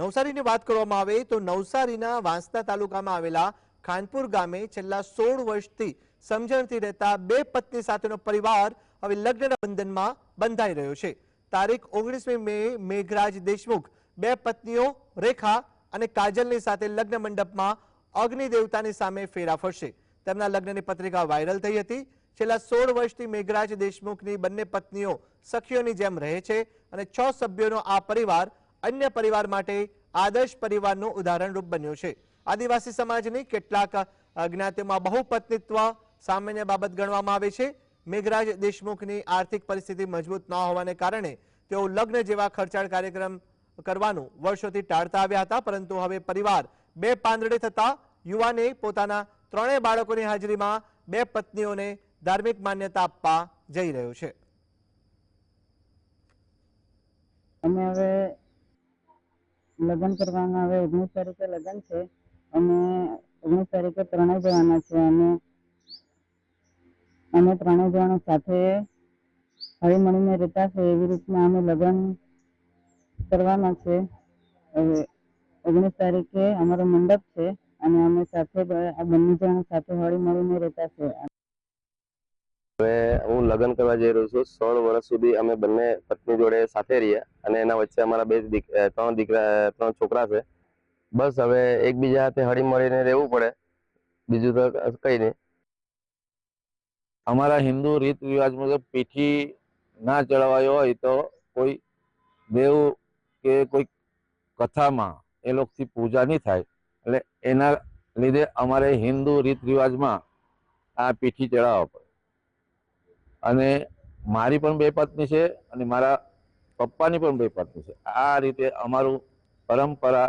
નવસારીની વાત કરવામાં આવે તો નવસારીના વાંસદા તાલુકામાં આવેલા ખાનપુર ગામે છેલ્લા સોળ વર્ષથી સમજણથી રહેતા બે પત્ની સાથેનો પરિવાર હવે લગ્નના બંધનમાં બંધાઈ રહ્યો છે. તારીખ ઓગણીસમી મે મેઘરાજ દેશમુખ, બે પત્નીઓ, રેખા અને કાજલની સાથે લગ્ન મંડપમાં અગ્નિ દેવતાની સામે ફેરા ફરશે. તેમના લગ્નની પત્રિકા વાયરલ થઈ હતી. છેલ્લા સોળ વર્ષથી મેઘરાજ દેશમુખની બંને પત્નીઓ સખીઓની જેમ રહે છે અને છ સભ્યોનો આ પરિવાર અન્ય પરિવાર માટે આદર્શ પરિવારનું ઉદાહરણરૂપ બન્યો છે. આદિવાસી સમાજની કેટલાક જ્ઞાતિઓમાં બહુપત્નિત્વ સામાન્ય બાબત ગણવામાં આવે છે. મેઘરાજ દેશમુખની આર્થિક પરિસ્થિતિ મજબૂત ન હોવાને કારણે તેઓ લગ્ન જેવા ખર્ચાળ કાર્યક્રમ કરવાનું વર્ષોથી ટાળતા આવ્યા હતા, પરંતુ હવે પરિવાર બે પાંદડે થતા યુવાને પોતાના ત્રણેય બાળકોની હાજરીમાં બે પત્નીઓને ધાર્મિક માન્યતા આપવા જઈ રહ્યો છે. અમે હવે લગ્ન કરવાના હવે ઓગણીસ તારીખે લગ્ન છે અને ઓગણીસ તારીખે ત્રણેય જવાના છે અને અમે ત્રણેય જણ સાથે હળી મળીને રહેતા છે એવી રીતના અમે લગ્ન કરવાના છે. હવે ઓગણીસ તારીખે અમારો મંડપ છે અને અમે સાથે આ બંને જણ સાથે હળી મળીને રહેતા છે. હવે હું લગ્ન કરવા જઈ રહ્યો છું. સોળ વર્ષ સુધી અમે બંને પત્ની જોડે સાથે રહ્યા અને એના વચ્ચે અમારા બે ત્રણ દીકરા ત્રણ છોકરા છે. બસ હવે એકબીજા સાથે હળી મળીને રહેવું પડે. બીજું તો કઈ નહીં. અમારા હિન્દુ રીત રિવાજ મુજબ પીઠી ના ચડાવાયો હોય તો કોઈ દેવ કે કોઈ કથામાં એ લોકોથી પૂજા નહીં થાય. એટલે એના લીધે અમારે હિન્દુ રીત રિવાજમાં આ પીઠી ચડાવવા પડે. અને મારી પણ બે પત્ની છે અને મારા પપ્પાની પણ બે પત્ની છે. આ રીતે અમારું પરંપરા